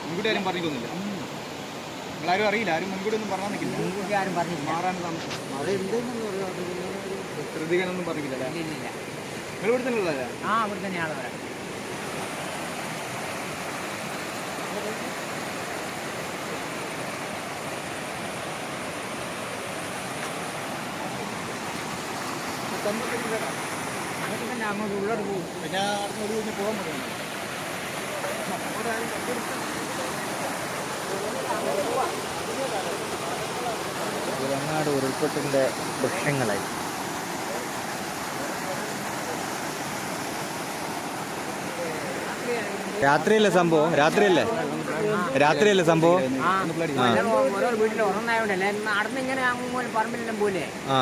മുൻകൂട്ടി ആരും പറഞ്ഞിക്കൊന്നുമില്ല നിങ്ങളാരും അറിയില്ല. ആരും മുൻകൂടി ഒന്നും പറഞ്ഞാൽ നിൽക്കില്ല. മുൻകൂട്ടി ആരും പറഞ്ഞില്ല മാറാൻ താമസം ശ്രദ്ധിക്കാനൊന്നും പറഞ്ഞില്ല നിങ്ങൾ ഇവിടെ തന്നെ ഉള്ളതല്ലേ? ആ ഇവിടെ തന്നെയാണ് വരാം അതൊക്കെ തന്നെ അങ്ങോട്ട് ഉള്ളോട്ട് പോകും പിന്നെ അവിടെ ഒരു പോകാൻ പറ്റും വിലങ്ങാട് ഉരുൾപൊട്ടിന്റെ ദൃശ്യങ്ങളായി രാത്രിയല്ലേ സംഭവം? രാത്രിയല്ലേ? രാത്രിയല്ലേ സംഭവം? ഓരോ വീട്ടിൽ ഉറങ്ങായോണ്ടല്ലേ നടന്നിങ്ങനെ അങ്ങോട്ട് പറമ്പിലെല്ലാം പോലെ ആ.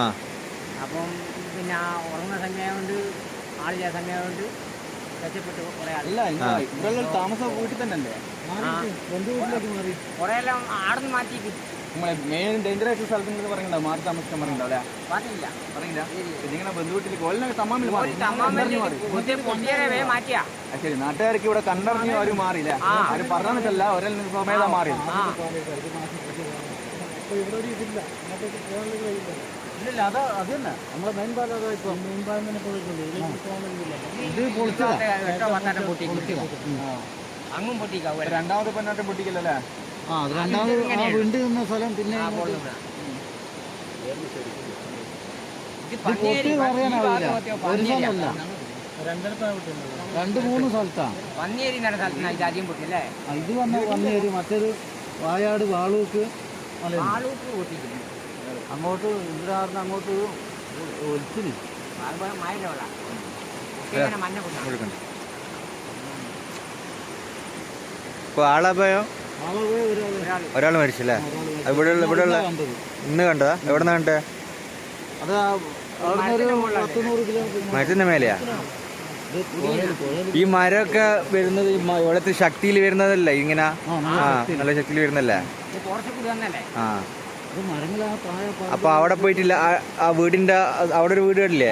അപ്പം പിന്നെ ആ ഉറങ്ങുന്ന സമയമായതുകൊണ്ട് ആളില്ല സമയമായതുകൊണ്ട് രക്ഷപ്പെട്ടു കുറേ ആൾ. അല്ല ഇവിടെ താമസം വീട്ടിൽ തന്നെ അല്ലേ മാറി? കുറേ എല്ലാം ആടുന്ന് മാറ്റിയിട്ട് നമ്മളെ മെയിൻ ഡേഞ്ചർ ആയിട്ടുള്ള സ്ഥലത്ത് നിങ്ങൾ പറയുന്നുണ്ടോ? മാറി താമസിക്കാൻ പറഞ്ഞില്ല പറയില്ല തമ്മാമിൽ മാറി. മാറ്റിയാ. ശരി നാട്ടുകാർക്ക് ഇവിടെ കണ്ടറിഞ്ഞ് അവർ മാറിയില്ല അവർ പറഞ്ഞിട്ടല്ല ഒരേ സ്വമേധ മാറി ആ ഇല്ല അത് അത് തന്നെ. നമ്മളെ മെയിൻ പാലം ഇപ്പൊ. മെയിൻ പാലം ഇത് എട്ടോ പത്താറ്റം പൊട്ടിക്കും അങ്ങും പൊട്ടിക്കാവും രണ്ടാമത് പെണ്ണാട്ടം പൊട്ടിക്കില്ലല്ലേ ആ അത് രണ്ടാമത് ആ വീണ്ടും നിന്ന സ്ഥലം പിന്നെ ഇത് ഇത് രണ്ട് മൂന്ന് സ്ഥലത്താണ് ഇത് ആദ്യം പൊട്ടില്ലേ ഇത് വന്ന വന്നേരി മറ്റൊരു വായാട് വാളൂക്ക് വാളൂക്ക് ആളൂക്ക് അങ്ങോട്ട് ഇതിലാർന്ന് അങ്ങോട്ട് ഒലിച്ചിന് ഇപ്പോൾ ആളഭയോ ആളെ ഒരാൾ ഒരാൾ മരിച്ചല്ലേ? അത് ഇവിടെയുള്ള ഇന്ന് കണ്ടതാ. എവിടെ നിന്ന് കണ്ടേ? അത് മേലെയാ? ഈ മരമൊക്കെ വരുന്നത് ഇവിടുത്തെ ശക്തിയിൽ വരുന്നതല്ലേ ഇങ്ങനെ? ആ നല്ല ശക്തിയിൽ വരുന്നല്ലേ ആ. അപ്പൊ അവിടെ പോയിട്ടില്ല. ആ- വീടിന്റെ അവിടെ ഒരു വീട് കണ്ടില്ലേ?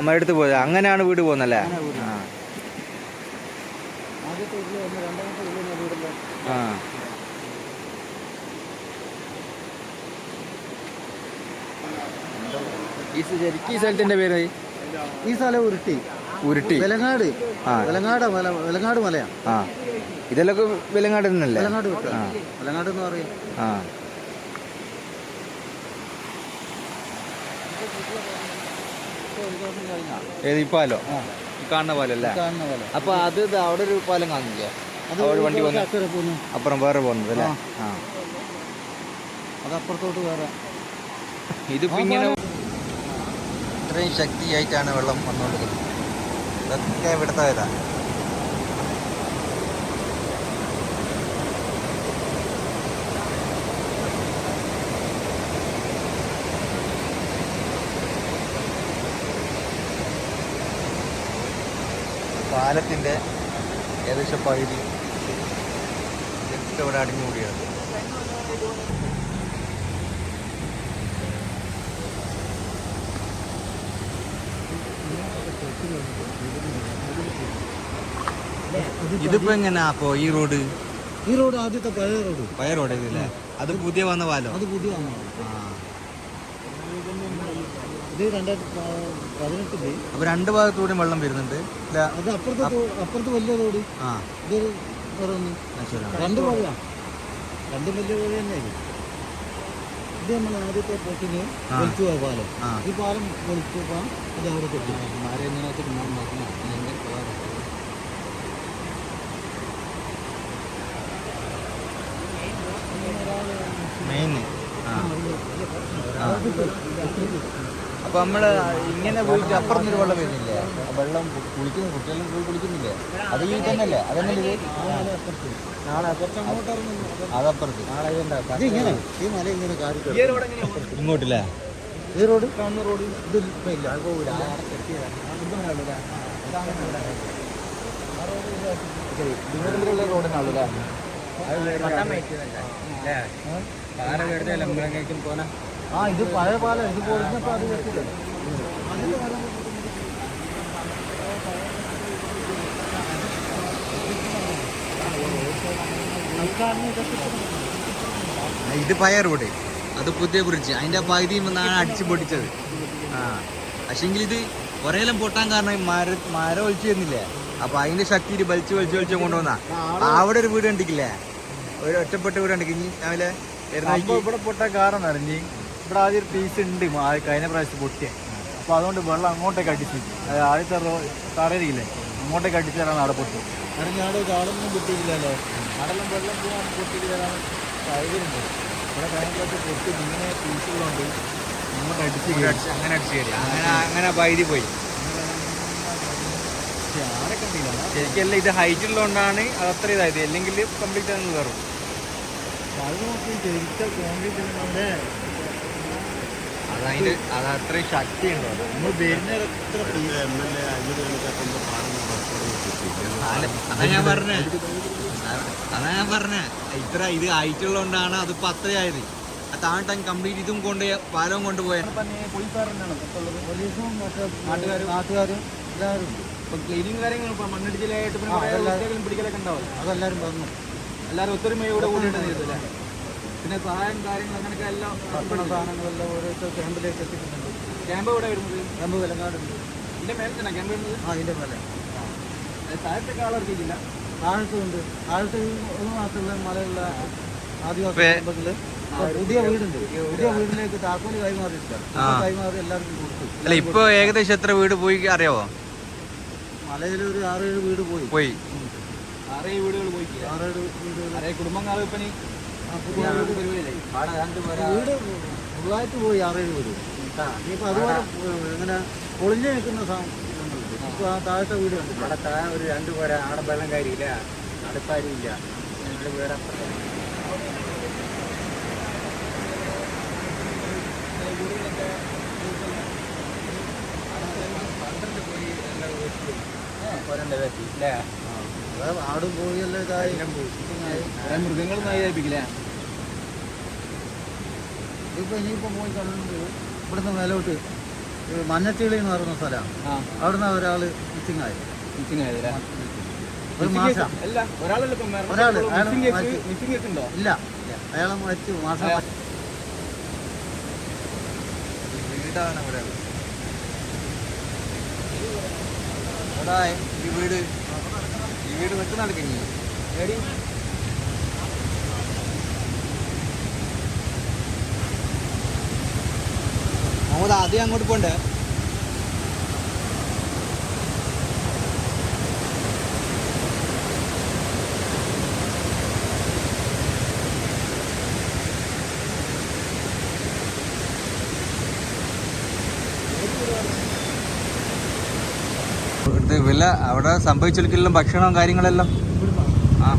മരം എടുത്ത് പോയത്. അങ്ങനെയാണ് വീട് പോകുന്നല്ലേ? ആ. ഈ സ്ഥ- ശരിക്കും ഈ സ്ഥലത്തിന്റെ പേര് ഈ സ്ഥലം ഉരുട്ടി. ഉരുട്ടി. വെലങ്ങാട്. ആ. വെലങ്ങാട് മല വെലങ്ങാട് മലയാ ആ. ഇതെല്ലാം വിലങ്ങാട് തന്നെയല്ലേ വെലങ്ങാട് ആ. വെലങ്ങാട് എന്ന് പറയും. ആ. ഏത് ഈ പാലോ? കാണുന്ന പാലല്ലേ? അപ്പൊ അത് അവിടെ ഒരു പാലം കാണുന്നില്ലേ? അത് അവിടെ വണ്ടി വന്ന് അപ്പുറം വേറെ പോകുന്നത് അല്ലേ ആ. അത് അപ്പുറത്തോട്ട് വേറെ. ഇതിപ്പോ ഇങ്ങനെ ഇത്രയും ശക്തിയായിട്ടാണ് വെള്ളം വന്നുകൊണ്ടിരിക്കുന്നത്. ഇതൊക്കെ ഇവിടുത്തെ ഇതാ പാലത്തിന്റെ ഏകദേശം പകുതി ഇതൊക്കെ ഇവിടെ അടിഞ്ഞുകൂടിയാണ്. ഇതിപ്പോ എങ്ങനെയാ അപ്പോ ഈ റോഡ്? ഈ റോഡ് ആദ്യത്തെ പഴയ റോഡ്. പഴയ റോഡ് ഇതല്ലേ അത് പുതിയ വന്ന പാലോ? അത് പുതിയ വന്നതാണ് ഇത് രണ്ടായിരത്തി പതിനെട്ടിൽ അപ്പൊ രണ്ട് ഭാഗത്തൂടെയും വെള്ളം വരുന്നുണ്ട് ഇല്ല അത് അപ്പുറത്തെ അപ്പുറത്ത് വലിയ റോഡ് ആ ഇതൊരു ശരിയാണ്. രണ്ട് പുഴയാണ് രണ്ടും വലിയ പുഴ തന്നെയായിരിക്കും ഇത് നമ്മൾ ആദ്യത്തെ പോക്കിന് ആ. വലിച്ചു പോയ പാലം ഈ പാലം വലിച്ചു പോകാൻ അത് അവിടെ പൊട്ടി മെയിൻ ആ ആ അപ്പൊ നമ്മൾ ഇങ്ങനെ പോയിട്ട് അപ്പുറത്തൊരു വെള്ളം വരുന്നില്ലേ? ആ വെള്ളം കുളിക്കുന്നു കുട്ടികളും പോയി കുളിക്കുന്നില്ലേ? അത് ഈ തന്നെയല്ലേ ഇത്? നാളെ അതപ്പുറത്ത്. ഇത് ഇങ്ങനെ? ഈ മല ഇങ്ങനെ കാരി ഇങ്ങോട്ടില്ലേ? ഈ റോഡ്? കാണുന്ന റോഡ്. ഇത് ഇപ്പൊ ഇല്ല. അത് പോകില്ല ദൂരത്തിലുള്ള റോഡിനാണല്ലേ ആ ഇത് പഴയ പാലം ഇത് പൊളിഞ്ഞപ്പോൾ അത് വെച്ചില്ല ഇത് പഴയ റോഡ്. അത് പുതിയ ബ്രിഡ്ജ് അതിന്റെ പകുതി നിന്നാണ് അടിച്ചു പൊട്ടിച്ചത്. ആ പക്ഷെങ്കിൽ ഇത് ഒരേലം പൊട്ടാൻ കാരണം മര മര ഒഴിച്ചു തന്നില്ലേ അപ്പൊ അതിന്റെ ശക്തി വലിച്ചു വലിച്ചു വലിച്ചു കൊണ്ടുവന്ന. അവിടെ ഒരു വീട് കണ്ടിക്കില്ലേ ഒരു ഒറ്റപ്പെട്ട വീട് കണ്ടിക്കിഞ്ഞി രാവിലെ ഇവിടെ പൊട്ടാൻ കാരണം അറിഞ്ഞി ഇവിടെ ആദ്യം ഒരു പീസ് ഉണ്ട് കഴിഞ്ഞ പ്രാവശ്യം പൊട്ടിയ. അപ്പോൾ അതുകൊണ്ട് വെള്ളം അങ്ങോട്ടേക്ക് അടിച്ചു അത് ആദ്യത്തെ റോ തറയില്ലേ അങ്ങോട്ടേക്ക് അടിച്ചു തരാൻ അവിടെ പൊട്ടി. കാരണം ഞാൻ കാളൊന്നും കിട്ടിയില്ലല്ലോ അവിടെല്ലാം വെള്ളം പോകാൻ പൊട്ടിയിട്ട് തരാൻ സാഹചര്യമുണ്ട് ഇവിടെ കഴിഞ്ഞ പ്രാവശ്യം പൊട്ടി ഇങ്ങനെ പീസുകളുണ്ട് അങ്ങോട്ട് അടിച്ച് അങ്ങനെ അടിച്ചു കയറി. അങ്ങനെ അങ്ങനെ വൈദ്യുതി പോയി. ശരിക്കല്ല ഇത് ഹൈറ്റ് ഉള്ളതുകൊണ്ടാണ് അത് അത്ര ഇതായത്. അല്ലെങ്കിൽ കംപ്ലീറ്റ് ആണെന്ന് കയറും. അത് നോക്കി ശരിക്കും കോൺക്രീറ്റ് നമ്മുടെ അതതിന്റെ അത് അത്രയും ശക്തി ഉണ്ടോ? നമ്മൾ വരുന്ന എത്ര പീസ് അതാ ഞാൻ പറഞ്ഞേ. അതാ ഞാൻ പറഞ്ഞേ. ഇത്ര ഇത് ആയിട്ടുള്ളതുകൊണ്ടാണ് അത് അതിപ്പോ അത്രയായത് ആ താഴെ കംപ്ലീറ്റ് ഇതും കൊണ്ട് പാലവും കൊണ്ടുപോയത് നാട്ടുകാരും. നാട്ടുകാരും. എല്ലാവരും ഇപ്പൊ ക്ലീനിങ് കാര്യങ്ങൾ ഇപ്പൊ മണ്ണിടിച്ചിലായിട്ട് പിടിക്കലൊക്കെ ഉണ്ടാവും. അതെല്ലാവരും പറഞ്ഞു. എല്ലാവരും ഒത്തൊരുമയോടെ കൂടിയിട്ട് ചെയ്തല്ലേ പിന്നെ സഹായം കാര്യങ്ങൾ അങ്ങനെയൊക്കെ എല്ലാം ഭക്ഷണ സാധനങ്ങളെല്ലാം ഓരോരുത്തർ ക്യാമ്പിലേക്ക് എത്തിക്കുന്നുണ്ട്. ക്യാമ്പ് എവിടെ വരുന്നത്? ക്യാമ്പ് വിലങ്ങാടുണ്ട്. എന്റെ മേലെ തന്നെ ക്യാമ്പ് വരുന്നത്? ആ ഇതിന്റെ മേലെ. താഴത്തേക്ക് ആളെടുക്കില്ല താഴത്തുണ്ട്. താഴത്ത് ഒരു മാസമുള്ള മലയുള്ള ആദിവാസി ഇപ്പൊ പുതിയ വീടുണ്ട്. പുതിയ വീടിലേക്ക് താക്കോൽ കൈമാറിയിട്ടില്ല. കൈമാറി എല്ലാവർക്കും കൊടുത്തു. അല്ല ഇപ്പൊ ഏകദേശം എത്ര വീട് പോയി അറിയാവോ? മലയിൽ ഒരു ആറേഴ് വീട് പോയി. പോയി. ആറേഴ് വീടുകൾ പോയി. ആറേഴ് വീടുകൾ. ആറേ കുടുംബങ്ങൾ ഇപ്പൊ ഫുള്ളായിട്ട് പോയി ആറേഴ് വീട് ഇനിയിപ്പോൾ അതുപോലെ ഇങ്ങനെ പൊളിഞ്ഞു നിൽക്കുന്ന ഇപ്പോൾ ആ താഴത്തെ വീട് കണ്ടില്ല അവിടെ താഴെ ഒരു രണ്ട് പേരെ ആടെ വെള്ളം കാര്യമില്ല അടുത്താരും ഇല്ല ഞങ്ങൾ വേറെ അല്ലേ അതായത് ആടും കോഴിയെല്ലാം ഇതായി കുറെ മൃഗങ്ങൾ നയിപ്പിക്കില്ലേ? ഇപ്പൊ ഇനിയിപ്പോ പോയി കാണുന്നത് ഇവിടുന്ന് മേലോട്ട് മഞ്ഞച്ചിളി എന്ന് പറയുന്ന സ്ഥലമാണ് അവിടുന്ന് ഒരാൾ മിസ്സിംഗ് ആയി. മിസ്സിംഗ് ആയതല്ലേ ഒരു മാസം. ഉണ്ടോ? ഇല്ല അയാളെ മരിച്ചു മാസം അയാൾ- വീടാണ് ഇവിടെ ഈ വീട്. ഈ വീട് വെക്കുന്ന നടക്കഞ്ഞി മുഹമ്മദ് ആദ്യം അങ്ങോട്ട് പോണ്ടേ? വില അവിടെ സംഭവിച്ചൊരിക്കലും ഭക്ഷണവും കാര്യങ്ങളെല്ലാം. ആ.